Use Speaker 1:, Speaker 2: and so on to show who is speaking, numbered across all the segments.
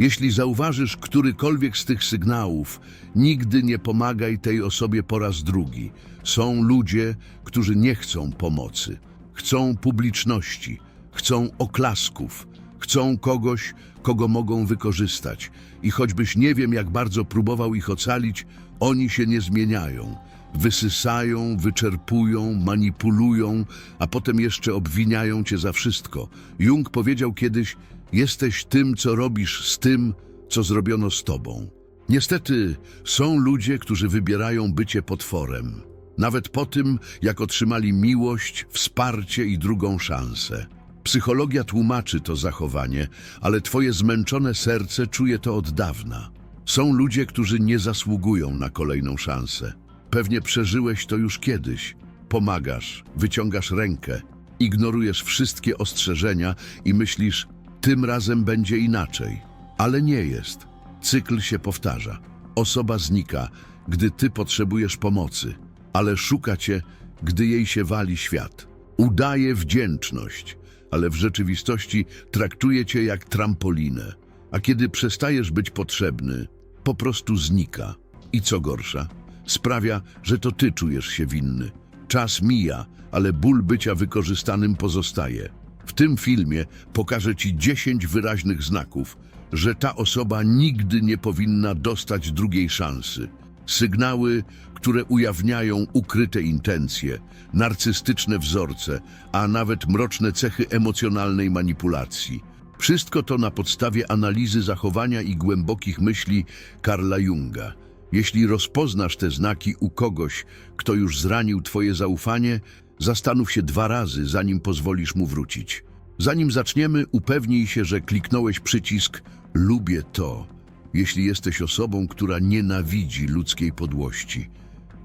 Speaker 1: Jeśli zauważysz którykolwiek z tych sygnałów, nigdy nie pomagaj tej osobie po raz drugi. Są ludzie, którzy nie chcą pomocy. Chcą publiczności, chcą oklasków, chcą kogoś, kogo mogą wykorzystać. I choćbyś nie wiem, jak bardzo próbował ich ocalić, oni się nie zmieniają. Wysysają, wyczerpują, manipulują, a potem jeszcze obwiniają cię za wszystko. Jung powiedział kiedyś, jesteś tym, co robisz z tym, co zrobiono z tobą. Niestety są ludzie, którzy wybierają bycie potworem. Nawet po tym, jak otrzymali miłość, wsparcie i drugą szansę. Psychologia tłumaczy to zachowanie, ale twoje zmęczone serce czuje to od dawna. Są ludzie, którzy nie zasługują na kolejną szansę. Pewnie przeżyłeś to już kiedyś. Pomagasz, wyciągasz rękę, ignorujesz wszystkie ostrzeżenia i myślisz, tym razem będzie inaczej. Ale nie jest. Cykl się powtarza. Osoba znika, gdy ty potrzebujesz pomocy, ale szuka cię, gdy jej się wali świat. Udaje wdzięczność, ale w rzeczywistości traktuje cię jak trampolinę. A kiedy przestajesz być potrzebny, po prostu znika. I co gorsza, sprawia, że to ty czujesz się winny. Czas mija, ale ból bycia wykorzystanym pozostaje. W tym filmie pokażę ci 10 wyraźnych znaków, że ta osoba nigdy nie powinna dostać drugiej szansy. Sygnały, które ujawniają ukryte intencje, narcystyczne wzorce, a nawet mroczne cechy emocjonalnej manipulacji. Wszystko to na podstawie analizy zachowania i głębokich myśli Karla Junga. Jeśli rozpoznasz te znaki u kogoś, kto już zranił twoje zaufanie, zastanów się dwa razy, zanim pozwolisz mu wrócić. Zanim zaczniemy, upewnij się, że kliknąłeś przycisk Lubię to, jeśli jesteś osobą, która nienawidzi ludzkiej podłości.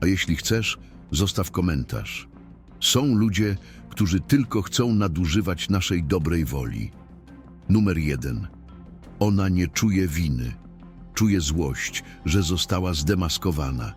Speaker 1: A jeśli chcesz, zostaw komentarz. Są ludzie, którzy tylko chcą nadużywać naszej dobrej woli. Numer jeden. Ona nie czuje winy. Czuje złość, że została zdemaskowana.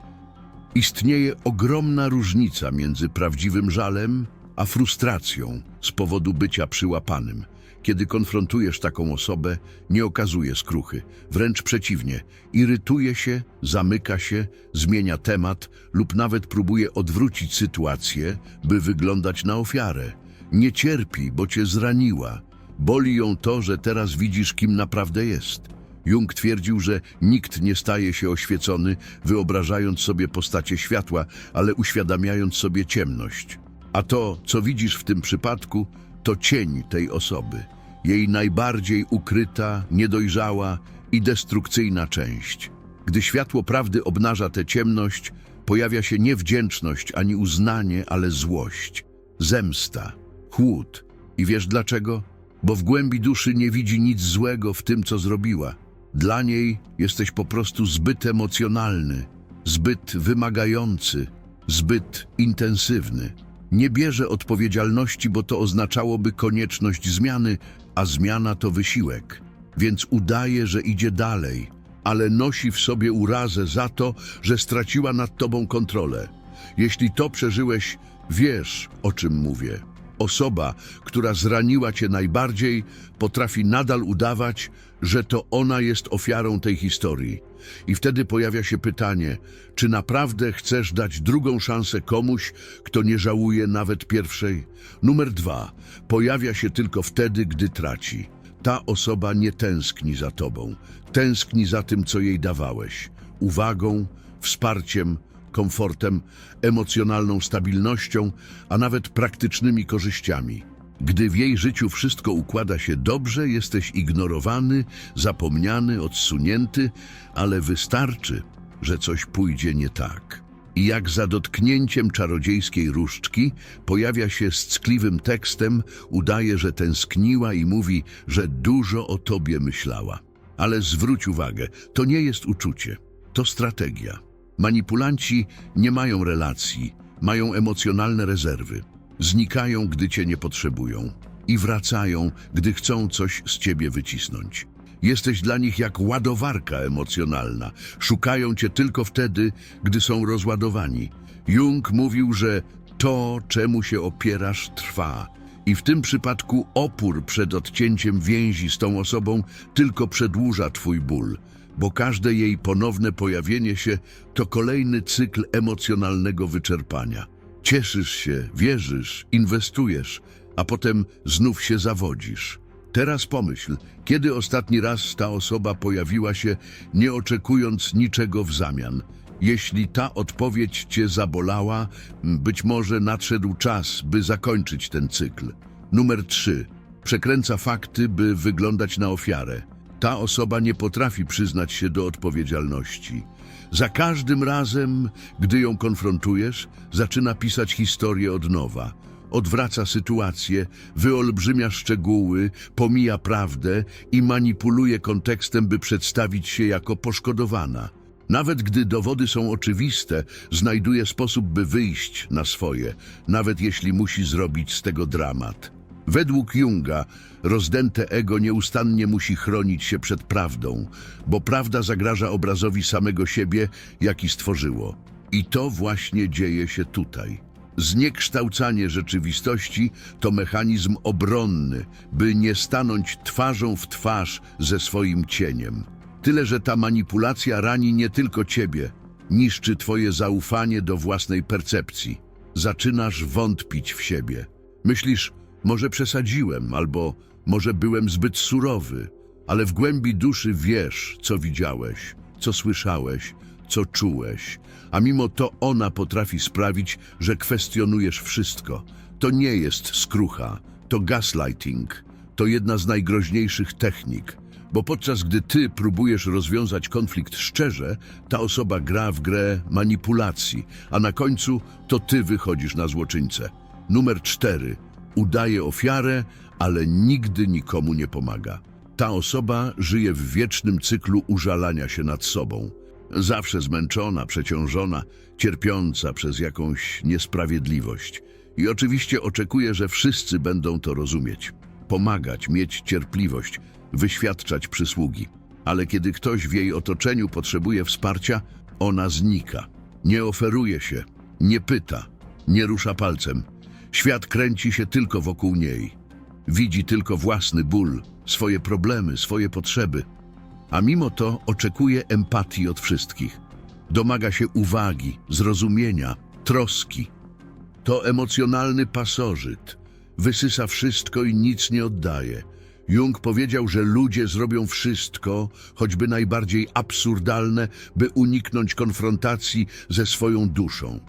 Speaker 1: Istnieje ogromna różnica między prawdziwym żalem a frustracją z powodu bycia przyłapanym. Kiedy konfrontujesz taką osobę, nie okazuje skruchy, wręcz przeciwnie, irytuje się, zamyka się, zmienia temat lub nawet próbuje odwrócić sytuację, by wyglądać na ofiarę. Nie cierpi, bo cię zraniła. Boli ją to, że teraz widzisz, kim naprawdę jest. Jung twierdził, że nikt nie staje się oświecony, wyobrażając sobie postacie światła, ale uświadamiając sobie ciemność. A to, co widzisz w tym przypadku, to cień tej osoby, jej najbardziej ukryta, niedojrzała i destrukcyjna część. Gdy światło prawdy obnaża tę ciemność, pojawia się nie wdzięczność ani uznanie, ale złość, zemsta, chłód. I wiesz dlaczego? Bo w głębi duszy nie widzi nic złego w tym, co zrobiła. Dla niej jesteś po prostu zbyt emocjonalny, zbyt wymagający, zbyt intensywny. Nie bierze odpowiedzialności, bo to oznaczałoby konieczność zmiany, a zmiana to wysiłek. Więc udaje, że idzie dalej, ale nosi w sobie urazę za to, że straciła nad tobą kontrolę. Jeśli to przeżyłeś, wiesz, o czym mówię. Osoba, która zraniła cię najbardziej, potrafi nadal udawać, że to ona jest ofiarą tej historii. I wtedy pojawia się pytanie, czy naprawdę chcesz dać drugą szansę komuś, kto nie żałuje nawet pierwszej? Numer dwa. Pojawia się tylko wtedy, gdy traci. Ta osoba nie tęskni za tobą. Tęskni za tym, co jej dawałeś. Uwagą, wsparciem, komfortem, emocjonalną stabilnością, a nawet praktycznymi korzyściami. Gdy w jej życiu wszystko układa się dobrze, jesteś ignorowany, zapomniany, odsunięty, ale wystarczy, że coś pójdzie nie tak. I jak za dotknięciem czarodziejskiej różdżki pojawia się z ckliwym tekstem, udaje, że tęskniła i mówi, że dużo o tobie myślała. Ale zwróć uwagę, to nie jest uczucie, to strategia. Manipulanci nie mają relacji, mają emocjonalne rezerwy. Znikają, gdy cię nie potrzebują i wracają, gdy chcą coś z ciebie wycisnąć. Jesteś dla nich jak ładowarka emocjonalna. Szukają cię tylko wtedy, gdy są rozładowani. Jung mówił, że to, czemu się opierasz, trwa. I w tym przypadku opór przed odcięciem więzi z tą osobą tylko przedłuża twój ból, bo każde jej ponowne pojawienie się to kolejny cykl emocjonalnego wyczerpania. Cieszysz się, wierzysz, inwestujesz, a potem znów się zawodzisz. Teraz pomyśl, kiedy ostatni raz ta osoba pojawiła się, nie oczekując niczego w zamian. Jeśli ta odpowiedź cię zabolała, być może nadszedł czas, by zakończyć ten cykl. Numer 3. Przekręca fakty, by wyglądać na ofiarę. Ta osoba nie potrafi przyznać się do odpowiedzialności. Za każdym razem, gdy ją konfrontujesz, zaczyna pisać historię od nowa. Odwraca sytuację, wyolbrzymia szczegóły, pomija prawdę i manipuluje kontekstem, by przedstawić się jako poszkodowana. Nawet gdy dowody są oczywiste, znajduje sposób, by wyjść na swoje, nawet jeśli musi zrobić z tego dramat. Według Junga rozdęte ego nieustannie musi chronić się przed prawdą, bo prawda zagraża obrazowi samego siebie, jaki stworzyło. I to właśnie dzieje się tutaj. Zniekształcanie rzeczywistości to mechanizm obronny, by nie stanąć twarzą w twarz ze swoim cieniem. Tyle, że ta manipulacja rani nie tylko ciebie, niszczy twoje zaufanie do własnej percepcji. Zaczynasz wątpić w siebie. Myślisz, może przesadziłem, albo może byłem zbyt surowy, ale w głębi duszy wiesz, co widziałeś, co słyszałeś, co czułeś, a mimo to ona potrafi sprawić, że kwestionujesz wszystko. To nie jest skrucha, to gaslighting, to jedna z najgroźniejszych technik, bo podczas gdy ty próbujesz rozwiązać konflikt szczerze, ta osoba gra w grę manipulacji, a na końcu to ty wychodzisz na złoczyńcę. Numer cztery. Udaje ofiarę, ale nigdy nikomu nie pomaga. Ta osoba żyje w wiecznym cyklu użalania się nad sobą. Zawsze zmęczona, przeciążona, cierpiąca przez jakąś niesprawiedliwość. I oczywiście oczekuje, że wszyscy będą to rozumieć. Pomagać, mieć cierpliwość, wyświadczać przysługi. Ale kiedy ktoś w jej otoczeniu potrzebuje wsparcia, ona znika. Nie oferuje się, nie pyta, nie rusza palcem. Świat kręci się tylko wokół niej. Widzi tylko własny ból, swoje problemy, swoje potrzeby. A mimo to oczekuje empatii od wszystkich. Domaga się uwagi, zrozumienia, troski. To emocjonalny pasożyt. Wysysa wszystko i nic nie oddaje. Jung powiedział, że ludzie zrobią wszystko, choćby najbardziej absurdalne, by uniknąć konfrontacji ze swoją duszą.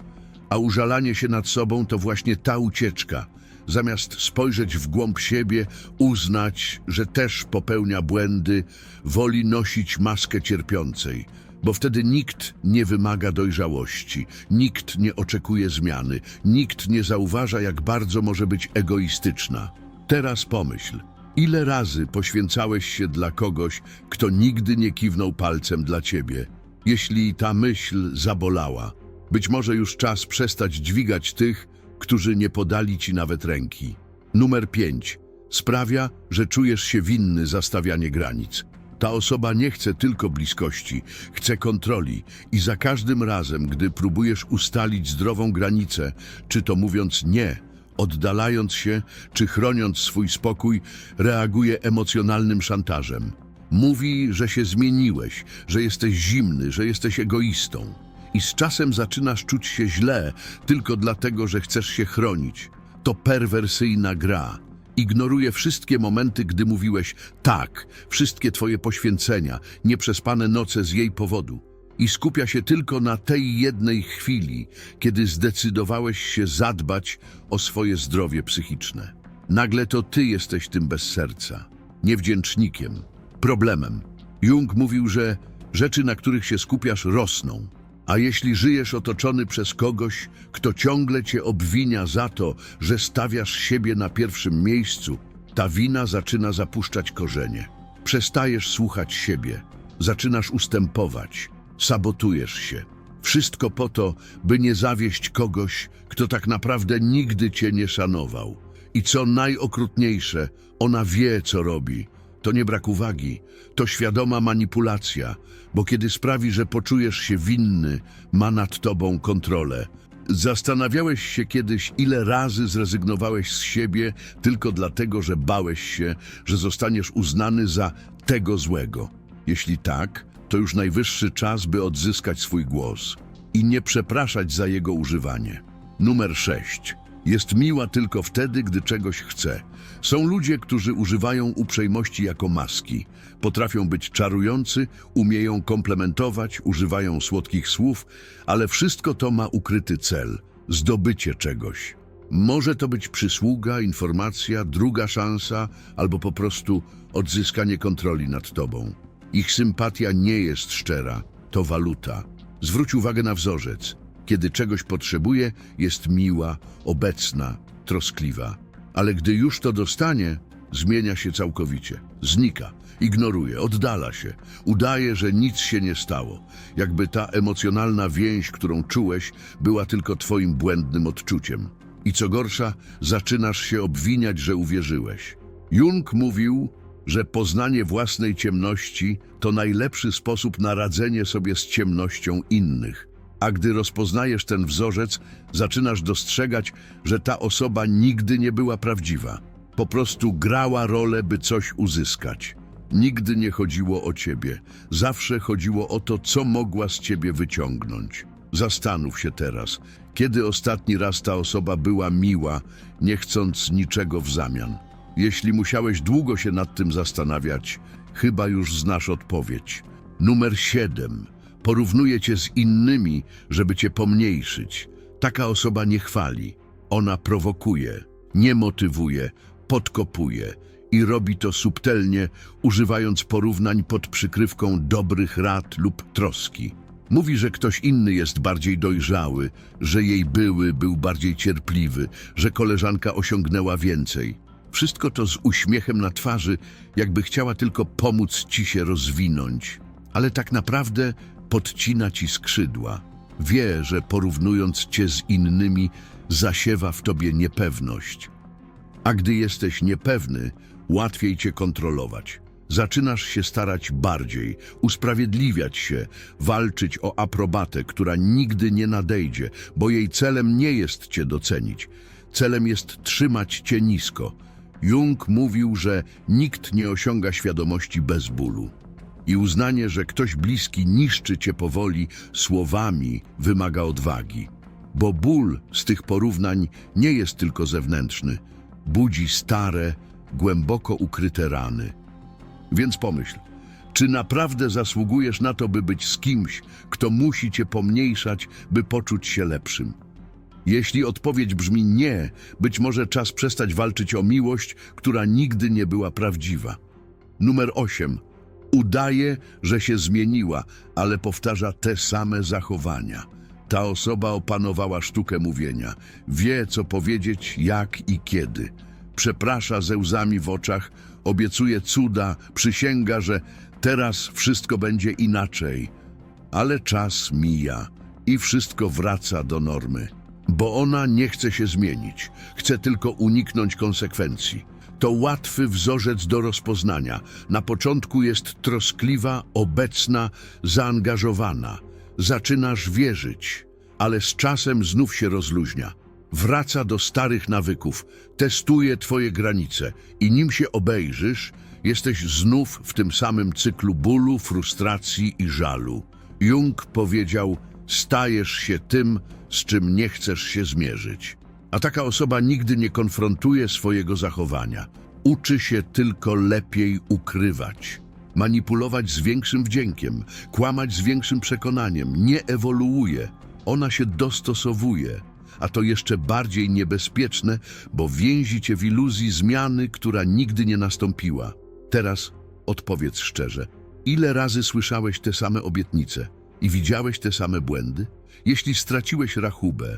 Speaker 1: A użalanie się nad sobą to właśnie ta ucieczka. Zamiast spojrzeć w głąb siebie, uznać, że też popełnia błędy, woli nosić maskę cierpiącej, bo wtedy nikt nie wymaga dojrzałości, nikt nie oczekuje zmiany, nikt nie zauważa, jak bardzo może być egoistyczna. Teraz pomyśl, ile razy poświęcałeś się dla kogoś, kto nigdy nie kiwnął palcem dla ciebie? Jeśli ta myśl zabolała, być może już czas przestać dźwigać tych, którzy nie podali ci nawet ręki. Numer 5. Sprawia, że czujesz się winny za stawianie granic. Ta osoba nie chce tylko bliskości, chce kontroli i za każdym razem, gdy próbujesz ustalić zdrową granicę, czy to mówiąc nie, oddalając się, czy chroniąc swój spokój, reaguje emocjonalnym szantażem. Mówi, że się zmieniłeś, że jesteś zimny, że jesteś egoistą. I z czasem zaczynasz czuć się źle tylko dlatego, że chcesz się chronić. To perwersyjna gra. Ignoruje wszystkie momenty, gdy mówiłeś tak, wszystkie twoje poświęcenia, nieprzespane noce z jej powodu. I skupia się tylko na tej jednej chwili, kiedy zdecydowałeś się zadbać o swoje zdrowie psychiczne. Nagle to ty jesteś tym bez serca, niewdzięcznikiem, problemem. Jung mówił, że rzeczy, na których się skupiasz, rosną. A jeśli żyjesz otoczony przez kogoś, kto ciągle cię obwinia za to, że stawiasz siebie na pierwszym miejscu, ta wina zaczyna zapuszczać korzenie. Przestajesz słuchać siebie, zaczynasz ustępować, sabotujesz się. Wszystko po to, by nie zawieść kogoś, kto tak naprawdę nigdy cię nie szanował. I co najokrutniejsze, ona wie, co robi. To nie brak uwagi, to świadoma manipulacja, bo kiedy sprawi, że poczujesz się winny, ma nad tobą kontrolę. Zastanawiałeś się kiedyś, ile razy zrezygnowałeś z siebie tylko dlatego, że bałeś się, że zostaniesz uznany za tego złego? Jeśli tak, to już najwyższy czas, by odzyskać swój głos i nie przepraszać za jego używanie. Numer 6. Jest miła tylko wtedy, gdy czegoś chce. Są ludzie, którzy używają uprzejmości jako maski. Potrafią być czarujący, umieją komplementować, używają słodkich słów, ale wszystko to ma ukryty cel zdobycie czegoś. Może to być przysługa, informacja, druga szansa, albo po prostu odzyskanie kontroli nad tobą. Ich sympatia nie jest szczera, to waluta. Zwróć uwagę na wzorzec. Kiedy czegoś potrzebuje, jest miła, obecna, troskliwa. Ale gdy już to dostanie, zmienia się całkowicie. Znika, ignoruje, oddala się. Udaje, że nic się nie stało. Jakby ta emocjonalna więź, którą czułeś, była tylko twoim błędnym odczuciem. I co gorsza, zaczynasz się obwiniać, że uwierzyłeś. Jung mówił, że poznanie własnej ciemności to najlepszy sposób na radzenie sobie z ciemnością innych. A gdy rozpoznajesz ten wzorzec, zaczynasz dostrzegać, że ta osoba nigdy nie była prawdziwa. Po prostu grała rolę, by coś uzyskać. Nigdy nie chodziło o ciebie. Zawsze chodziło o to, co mogła z ciebie wyciągnąć. Zastanów się teraz, kiedy ostatni raz ta osoba była miła, nie chcąc niczego w zamian. Jeśli musiałeś długo się nad tym zastanawiać, chyba już znasz odpowiedź. Numer 7. Porównuje cię z innymi, żeby cię pomniejszyć. Taka osoba nie chwali. Ona prowokuje, nie motywuje, podkopuje i robi to subtelnie, używając porównań pod przykrywką dobrych rad lub troski. Mówi, że ktoś inny jest bardziej dojrzały, że jej były był bardziej cierpliwy, że koleżanka osiągnęła więcej. Wszystko to z uśmiechem na twarzy, jakby chciała tylko pomóc ci się rozwinąć. Ale tak naprawdę podcina ci skrzydła. Wie, że porównując cię z innymi, zasiewa w tobie niepewność. A gdy jesteś niepewny, łatwiej cię kontrolować. Zaczynasz się starać bardziej, usprawiedliwiać się, walczyć o aprobatę, która nigdy nie nadejdzie, bo jej celem nie jest cię docenić. Celem jest trzymać cię nisko. Jung mówił, że nikt nie osiąga świadomości bez bólu. I uznanie, że ktoś bliski niszczy cię powoli słowami, wymaga odwagi. Bo ból z tych porównań nie jest tylko zewnętrzny. Budzi stare, głęboko ukryte rany. Więc pomyśl, czy naprawdę zasługujesz na to, by być z kimś, kto musi cię pomniejszać, by poczuć się lepszym? Jeśli odpowiedź brzmi nie, być może czas przestać walczyć o miłość, która nigdy nie była prawdziwa. Numer 8. Udaje, że się zmieniła, ale powtarza te same zachowania. Ta osoba opanowała sztukę mówienia. Wie, co powiedzieć, jak i kiedy. Przeprasza ze łzami w oczach, obiecuje cuda, przysięga, że teraz wszystko będzie inaczej. Ale czas mija i wszystko wraca do normy. Bo ona nie chce się zmienić, chce tylko uniknąć konsekwencji. To łatwy wzorzec do rozpoznania. Na początku jest troskliwa, obecna, zaangażowana. Zaczynasz wierzyć, ale z czasem znów się rozluźnia. Wraca do starych nawyków, testuje twoje granice i nim się obejrzysz, jesteś znów w tym samym cyklu bólu, frustracji i żalu. Jung powiedział, stajesz się tym, z czym nie chcesz się zmierzyć. A taka osoba nigdy nie konfrontuje swojego zachowania. Uczy się tylko lepiej ukrywać. Manipulować z większym wdziękiem, kłamać z większym przekonaniem, nie ewoluuje. Ona się dostosowuje, a to jeszcze bardziej niebezpieczne, bo więzi cię w iluzji zmiany, która nigdy nie nastąpiła. Teraz odpowiedz szczerze, ile razy słyszałeś te same obietnice i widziałeś te same błędy? Jeśli straciłeś rachubę,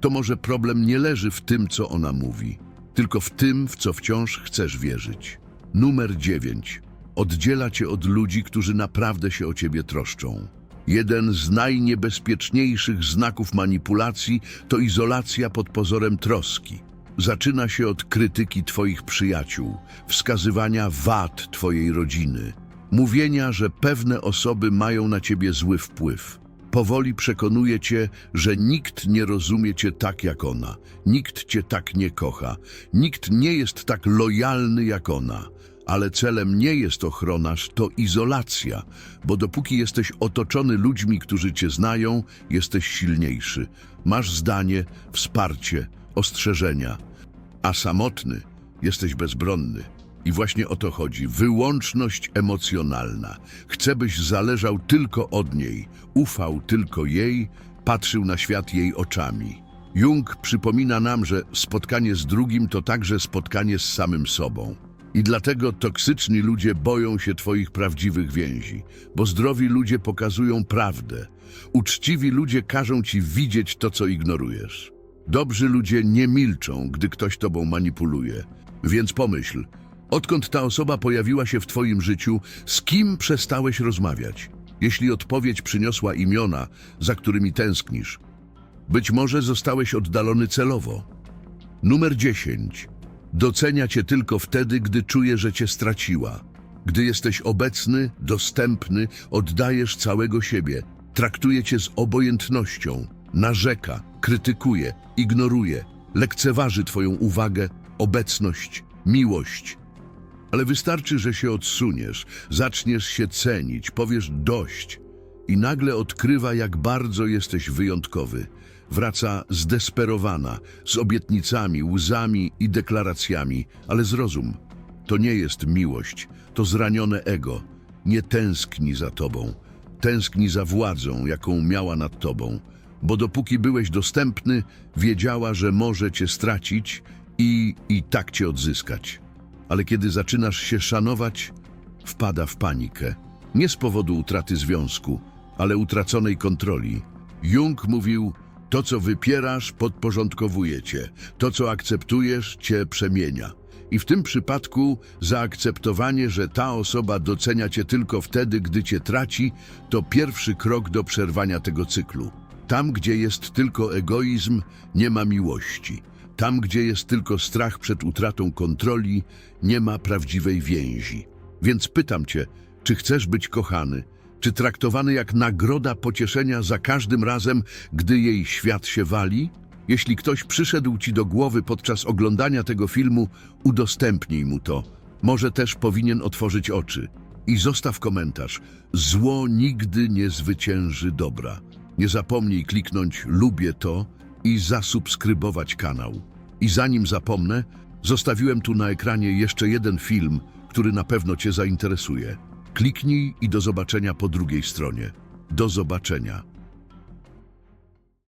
Speaker 1: to może problem nie leży w tym, co ona mówi, tylko w tym, w co wciąż chcesz wierzyć. Numer 9. Oddziela cię od ludzi, którzy naprawdę się o ciebie troszczą. Jeden z najniebezpieczniejszych znaków manipulacji to izolacja pod pozorem troski. Zaczyna się od krytyki twoich przyjaciół, wskazywania wad twojej rodziny, mówienia, że pewne osoby mają na ciebie zły wpływ. Powoli przekonuje cię, że nikt nie rozumie cię tak jak ona, nikt cię tak nie kocha, nikt nie jest tak lojalny jak ona. Ale celem nie jest ochroniarz, to izolacja, bo dopóki jesteś otoczony ludźmi, którzy cię znają, jesteś silniejszy. Masz zdanie, wsparcie, ostrzeżenia. A samotny jesteś bezbronny. I właśnie o to chodzi. Wyłączność emocjonalna. Chcę, byś zależał tylko od niej, ufał tylko jej, patrzył na świat jej oczami. Jung przypomina nam, że spotkanie z drugim to także spotkanie z samym sobą. I dlatego toksyczni ludzie boją się Twoich prawdziwych więzi, bo zdrowi ludzie pokazują prawdę. Uczciwi ludzie każą Ci widzieć to, co ignorujesz. Dobrzy ludzie nie milczą, gdy ktoś Tobą manipuluje. Więc pomyśl, odkąd ta osoba pojawiła się w Twoim życiu, z kim przestałeś rozmawiać? Jeśli odpowiedź przyniosła imiona, za którymi tęsknisz, być może zostałeś oddalony celowo. Numer 10. Docenia cię tylko wtedy, gdy czuje, że cię straciła. Gdy jesteś obecny, dostępny, oddajesz całego siebie. Traktuje cię z obojętnością, narzeka, krytykuje, ignoruje, lekceważy twoją uwagę, obecność, miłość. Ale wystarczy, że się odsuniesz, zaczniesz się cenić, powiesz dość i nagle odkrywa, jak bardzo jesteś wyjątkowy. Wraca zdesperowana, z obietnicami, łzami i deklaracjami, ale zrozum, to nie jest miłość, to zranione ego. Nie tęskni za tobą, tęskni za władzą, jaką miała nad tobą, bo dopóki byłeś dostępny, wiedziała, że może cię stracić i i tak cię odzyskać. Ale kiedy zaczynasz się szanować, wpada w panikę. Nie z powodu utraty związku, ale utraconej kontroli. Jung mówił, to co wypierasz, podporządkowuje cię. To co akceptujesz, cię przemienia. I w tym przypadku zaakceptowanie, że ta osoba docenia cię tylko wtedy, gdy cię traci, to pierwszy krok do przerwania tego cyklu. Tam, gdzie jest tylko egoizm, nie ma miłości. Tam, gdzie jest tylko strach przed utratą kontroli, nie ma prawdziwej więzi. Więc pytam cię, czy chcesz być kochany, czy traktowany jak nagroda pocieszenia za każdym razem, gdy jej świat się wali? Jeśli ktoś przyszedł ci do głowy podczas oglądania tego filmu, udostępnij mu to. Może też powinien otworzyć oczy. I zostaw komentarz. Zło nigdy nie zwycięży dobra. Nie zapomnij kliknąć lubię to i zasubskrybować kanał. I zanim zapomnę, zostawiłem tu na ekranie jeszcze jeden film, który na pewno Cię zainteresuje. Kliknij i do zobaczenia po drugiej stronie. Do zobaczenia.